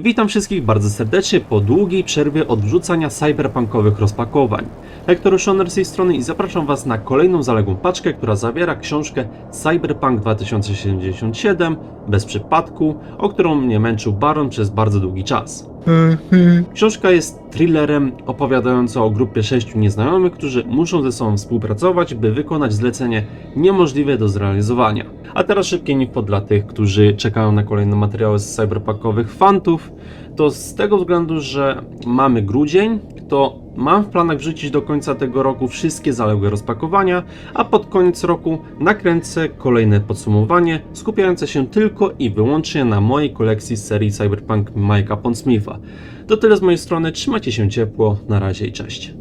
Witam wszystkich bardzo serdecznie po długiej przerwie od wrzucania cyberpunkowych rozpakowań. Hector Schoner z tej strony i zapraszam Was na kolejną zaległą paczkę, która zawiera książkę Cyberpunk 2077 bez przypadku, o którą mnie męczył Baron przez bardzo długi czas. Książka jest thrillerem opowiadającą o grupie sześciu nieznajomych, którzy muszą ze sobą współpracować, by wykonać zlecenie niemożliwe do zrealizowania. A teraz szybkie info dla tych, którzy czekają na kolejne materiały z cyberpunkowych fantów. To z tego względu, że mamy grudzień, to mam w planach wrzucić do końca tego roku wszystkie zaległe rozpakowania, a pod koniec roku nakręcę kolejne podsumowanie, skupiające się tylko i wyłącznie na mojej kolekcji z serii Cyberpunk Mike'a Pondsmitha. To tyle z mojej strony, trzymajcie się ciepło, na razie i cześć.